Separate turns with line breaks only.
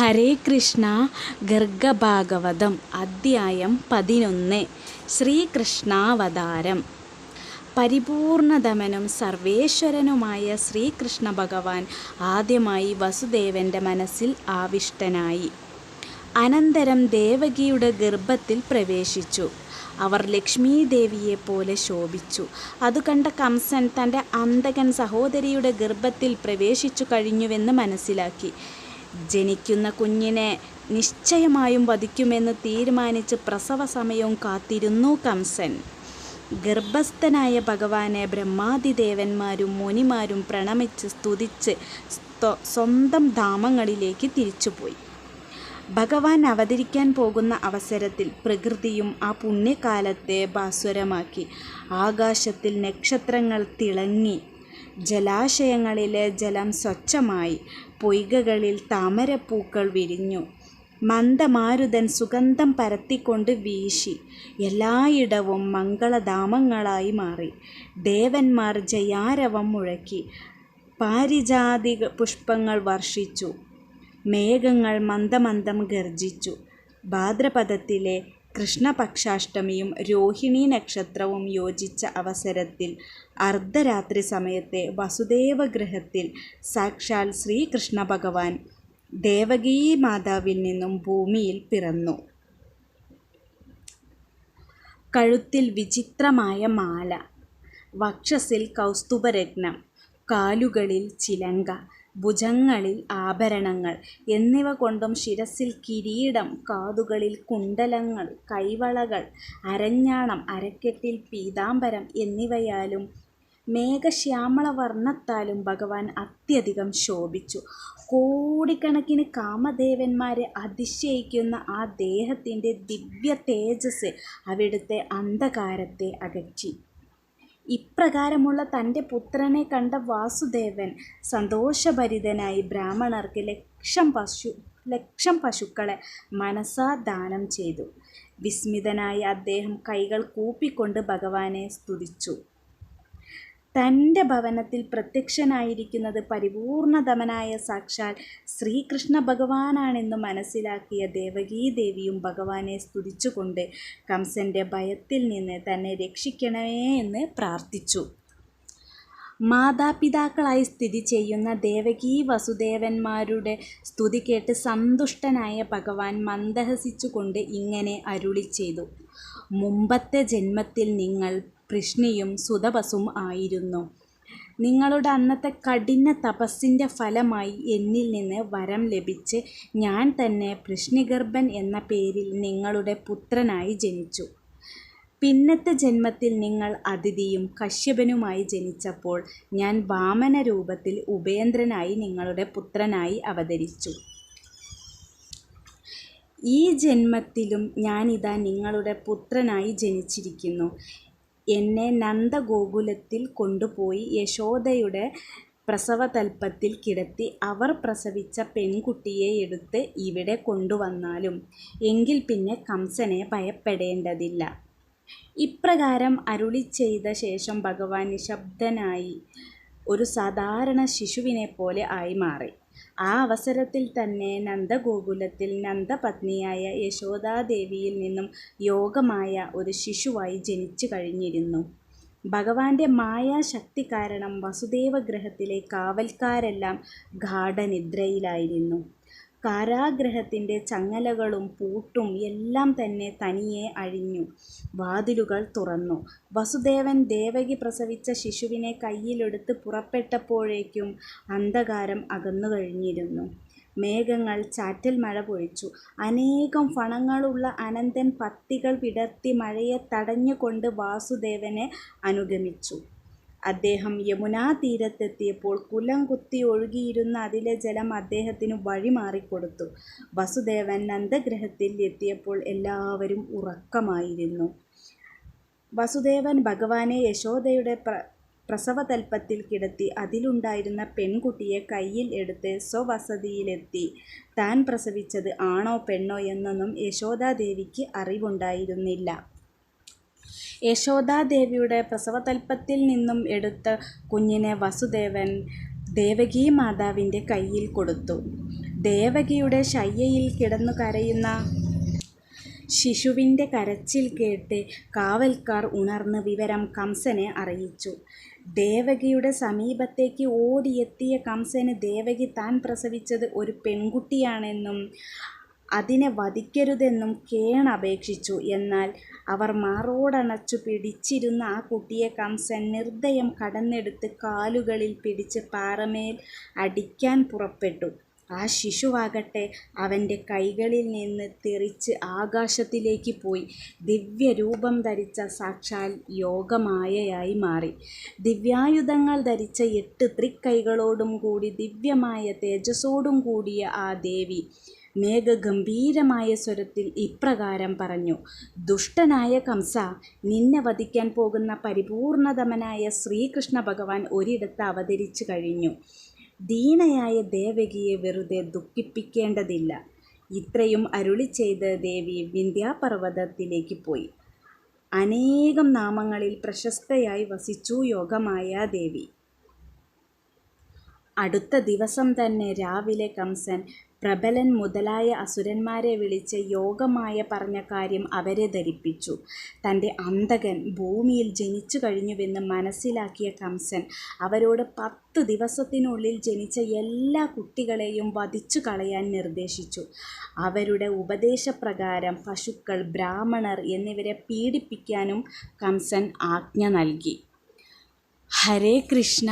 ഹരേ കൃഷ്ണ ഗർഗഭാഗവതം അദ്ധ്യായം പതിനൊന്ന്. ശ്രീകൃഷ്ണാവതാരം. പരിപൂർണതമനും സർവേശ്വരനുമായ ശ്രീകൃഷ്ണ ഭഗവാൻ ആദ്യമായി വസുദേവന്റെ മനസ്സിൽ ആവിഷ്ടനായി. അനന്തരം ദേവകിയുടെ ഗർഭത്തിൽ പ്രവേശിച്ചു. അവർ ലക്ഷ്മീദേവിയെ ദേവിയെപ്പോലെ ശോഭിച്ചു. അതു കണ്ട കംസൻ തന്റെ അന്തകൻ സഹോദരിയുടെ ഗർഭത്തിൽ പ്രവേശിച്ചു കഴിഞ്ഞുവെന്ന് മനസ്സിലാക്കി. ജനിക്കുന്ന കുഞ്ഞിനെ നിശ്ചയമായും വധിക്കുമെന്ന് തീരുമാനിച്ച് പ്രസവ സമയവും കാത്തിരുന്നു കംസൻ. ഗർഭസ്ഥനായ ഭഗവാനെ ബ്രഹ്മാതിദേവന്മാരും മുനിമാരും പ്രണമിച്ച് സ്തുതിച്ച് സ്വന്തം ധാമങ്ങളിലേക്ക് തിരിച്ചുപോയി. ഭഗവാൻ അവതരിക്കാൻ പോകുന്ന അവസരത്തിൽ പ്രകൃതിയും ആ പുണ്യകാലത്തെ ഭാസ്വരമാക്കി ആകാശത്തിൽ നക്ഷത്രങ്ങൾ തിളങ്ങി ജലാശയങ്ങളിലെ ജലം സ്വച്ഛമായി പൊയ്കകളിൽ താമരപ്പൂക്കൾ വിരിഞ്ഞു. മന്ദമാരുതൻ സുഗന്ധം പരത്തിക്കൊണ്ട് വീശി. എല്ലായിടവും മംഗളധാമങ്ങളായി മാറി. ദേവന്മാർ ജയാരവം മുഴക്കി. പാരിജാതി പുഷ്പങ്ങൾ വർഷിച്ചു. മേഘങ്ങൾ മന്ദമന്ദം ഗർജിച്ചു. ഭാദ്രപദത്തിലെ കൃഷ്ണപക്ഷാഷ്ടമിയും രോഹിണി നക്ഷത്രവും യോജിച്ച അവസരത്തിൽ അർദ്ധരാത്രി സമയത്തെ വസുദേവഗൃഹത്തിൽ സാക്ഷാൽ ശ്രീകൃഷ്ണ ഭഗവാൻ ദേവകീ മാതാവിൽ നിന്നും ഭൂമിയിൽ പിറന്നു. കഴുത്തിൽ വിചിത്രമായ മാല വക്ഷസിൽ കൗസ്തുഭരത്നം കാലുകളിൽ ചിലങ്ക ഭുജങ്ങളിൽ ആഭരണങ്ങൾ എന്നിവ കൊണ്ടും ശിരസിൽ കിരീടം കാതുകളിൽ കുണ്ടലങ്ങൾ കൈവളകൾ അരഞ്ഞാണം അരക്കെട്ടിൽ പീതാംബരം എന്നിവയാലും മേഘശ്യാമള വർണത്താലും ഭഗവാൻ അത്യധികം ശോഭിച്ചു. കോടിക്കണക്കിന് കാമദേവന്മാരെ അതിശയിക്കുന്ന ആ ദേഹത്തിന്റെ ദിവ്യ തേജസ് അവിടുത്തെ അന്ധകാരത്തെ അകറ്റി. ഇപ്രകാരമുള്ള തന്റെ പുത്രനെ കണ്ട വാസുദേവൻ സന്തോഷഭരിതനായി ബ്രാഹ്മണർക്ക് ലക്ഷം പശു ലക്ഷം പശുക്കളെ മനസാ ദാനം ചെയ്തു. വിസ്മിതനായി അദ്ദേഹം കൈകൾ കൂപ്പിക്കൊണ്ട് ഭഗവാനെ സ്തുതിച്ചു. തന്റെ ഭവനത്തിൽ പ്രത്യക്ഷനായിരിക്കുന്നത് പരിപൂർണതമനായ സാക്ഷാൽ ശ്രീകൃഷ്ണ ഭഗവാനാണെന്ന് മനസ്സിലാക്കിയ ദേവകീ ദേവിയും ഭഗവാനെ സ്തുതിച്ചുകൊണ്ട് കംസന്റെ ഭയത്തിൽ നിന്ന് തന്നെ രക്ഷിക്കണമേ എന്ന് പ്രാർത്ഥിച്ചു. മാതാപിതാക്കളായി സ്ഥിതി ചെയ്യുന്ന ദേവകീ വസുദേവന്മാരുടെ സ്തുതി കേട്ട് സന്തുഷ്ടനായ ഭഗവാൻ മന്ദഹസിച്ചുകൊണ്ട് ഇങ്ങനെ അരുളി ചെയ്തു. മുമ്പത്തെ ജന്മത്തിൽ നിങ്ങൾ കൃഷ്ണിയും സുതപസും ആയിരുന്നു. നിങ്ങളുടെ അന്നത്തെ കഠിന തപസ്സിന്റെ ഫലമായി എന്നിൽ നിന്ന് വരം ലഭിച്ച് ഞാൻ തന്നെ കൃഷ്ണിഗർഭൻ എന്ന പേരിൽ നിങ്ങളുടെ പുത്രനായി ജനിച്ചു. പിന്നത്തെ ജന്മത്തിൽ നിങ്ങൾ അതിഥിയും കശ്യപനുമായി ജനിച്ചപ്പോൾ ഞാൻ വാമന രൂപത്തിൽ ഉപേന്ദ്രനായി നിങ്ങളുടെ പുത്രനായി അവതരിച്ചു. ഈ ജന്മത്തിലും ഞാനിതാ നിങ്ങളുടെ പുത്രനായി ജനിച്ചിരിക്കുന്നു. എന്നെ നന്ദഗോകുലത്തിൽ കൊണ്ടുപോയി യശോദയുടെ പ്രസവതൽപ്പത്തിൽ കിടത്തി അവർ പ്രസവിച്ച പെൺകുട്ടിയെ എടുത്ത് ഇവിടെ കൊണ്ടുവന്നാലും എങ്കിൽ പിന്നെ കംസനെ ഭയപ്പെടേണ്ടതില്ല. ഇപ്രകാരം അരുളി ചെയ്ത ശേഷം ഭഗവാൻ നിശബ്ദനായി ഒരു സാധാരണ ശിശുവിനെ പോലെ ആയി മാറി. ആ അവസരത്തിൽ തന്നെ നന്ദഗോകുലത്തിൽ നന്ദപത്നിയായ യശോദാദേവിയിൽ നിന്നും യോഗമായ ഒരു ശിശുവായി ജനിച്ചു കഴിഞ്ഞിരുന്നു. ഭഗവാന്റെ മായാശക്തി കാരണം വസുദേവഗ്രഹത്തിലെ കാവൽക്കാരെല്ലാം ഗാഠനിദ്രയിലായിരുന്നു. കാരാഗ്രഹത്തിന്റെ ചങ്ങലകളും പൂട്ടും എല്ലാം തന്നെ തനിയെ അഴിഞ്ഞു. വാതിലുകൾ തുറന്നു. വസുദേവൻ ദേവകി പ്രസവിച്ച ശിശുവിനെ കയ്യിലെടുത്ത് പുറപ്പെട്ടപ്പോഴേക്കും അന്ധകാരം അകന്നു കഴിഞ്ഞിരുന്നു മേഘങ്ങൾ ചാറ്റൽ മഴ പൊഴിച്ചു. അനേകം ഫണങ്ങളുള്ള അനന്തൻ പത്തികൾ വിടർത്തി മഴയെ തടഞ്ഞുകൊണ്ട് വാസുദേവനെ അനുഗമിച്ചു. അദ്ദേഹം യമുനാ തീരത്തെത്തിയപ്പോൾ കുലം കുത്തി ഒഴുകിയിരുന്ന അതിലെ ജലം അദ്ദേഹത്തിന് വഴിമാറിക്കൊടുത്തു. വസുദേവൻ നന്ദഗ്രഹത്തിൽ എത്തിയപ്പോൾ എല്ലാവരും ഉറക്കമായിരുന്നു. വസുദേവൻ ഭഗവാനെ യശോദയുടെ പ്ര പ്രസവതൽപ്പത്തിൽ കിടത്തി അതിലുണ്ടായിരുന്ന പെൺകുട്ടിയെ കയ്യിൽ എടുത്ത് സ്വവസതിയിലെത്തി. താൻ പ്രസവിച്ചത് ആണോ പെണ്ണോ എന്നൊന്നും യശോദാദേവിക്ക് അറിവുണ്ടായിരുന്നില്ല. യശോദാദേവിയുടെ പ്രസവതൽപ്പത്തിൽ നിന്നും എടുത്ത കുഞ്ഞിനെ വസുദേവൻ ദേവകീ മാതാവിന്റെ കയ്യിൽ കൊടുത്തു ദേവകിയുടെ ശയ്യയിൽ കിടന്നു കരയുന്ന ശിശുവിന്റെ കരച്ചിൽ കേട്ട് കാവൽക്കാർ ഉണർന്ന് വിവരം കംസനെ അറിയിച്ചു. ദേവകിയുടെ സമീപത്തേക്ക് ഓടിയെത്തിയ കംസന് ദേവകി താൻ പ്രസവിച്ചത് ഒരു പെൺകുട്ടിയാണെന്നും അതിനെ വധിക്കരുതെന്നും കേണപേക്ഷിച്ചു. എന്നാൽ അവർ മാറോടണച്ചു പിടിച്ചിരുന്ന ആ കുട്ടിയെ കംസൻ നിർദ്ദയം കടന്നെടുത്ത് കാലുകളിൽ പിടിച്ച് പാറമേൽ അടിക്കാൻ പുറപ്പെട്ടു. ആ ശിശുവാകട്ടെ അവന്റെ കൈകളിൽ നിന്ന് തെറിച്ച് ആകാശത്തിലേക്ക് പോയി ദിവ്യരൂപം ധരിച്ച സാക്ഷാൽ യോഗമായയായി മാറി. ദിവ്യായുധങ്ങൾ ധരിച്ച എട്ട് തൃക്കൈകളോടും കൂടി ദിവ്യമായ തേജസ്സോടും കൂടിയ ആ ദേവി മേഘഗംഭീരമായ സ്വരത്തിൽ ഇപ്രകാരം പറഞ്ഞു. ദുഷ്ടനായ കംസ നിന്നെ വധിക്കാൻ പോകുന്ന പരിപൂർണതമനായ ശ്രീകൃഷ്ണ ഭഗവാൻ ഒരിടത്ത് അവതരിച്ചു കഴിഞ്ഞു. ദീനയായ ദേവകിയെ വെറുതെ ദുഃഖിപ്പിക്കേണ്ടതില്ല. ഇത്രയും അരുളി ചെയ്ത് ദേവി വിന്ധ്യാപർവതത്തിലേക്ക് പോയി. അനേകം നാമങ്ങളിൽ പ്രശസ്തയായി വസിച്ചു യോഗമായ ദേവി അടുത്ത ദിവസം തന്നെ രാവിലെ കംസൻ പ്രബലൻ മുതലായ അസുരന്മാരെ വിളിച്ച് യോഗമായ പറഞ്ഞ കാര്യം അവരെ ധരിപ്പിച്ചു. തന്റെ അന്തകൻ ഭൂമിയിൽ ജനിച്ചു കഴിഞ്ഞുവെന്ന് മനസ്സിലാക്കിയ കംസൻ അവരോട് പത്ത് ദിവസത്തിനുള്ളിൽ ജനിച്ച എല്ലാ കുട്ടികളെയും വധിച്ചു കളയാൻ നിർദ്ദേശിച്ചു. അവരുടെ ഉപദേശപ്രകാരം പശുക്കൾ, ബ്രാഹ്മണർ എന്നിവരെ പീഡിപ്പിക്കാനും കംസൻ ആജ്ഞ നൽകി. ഹരേ കൃഷ്ണ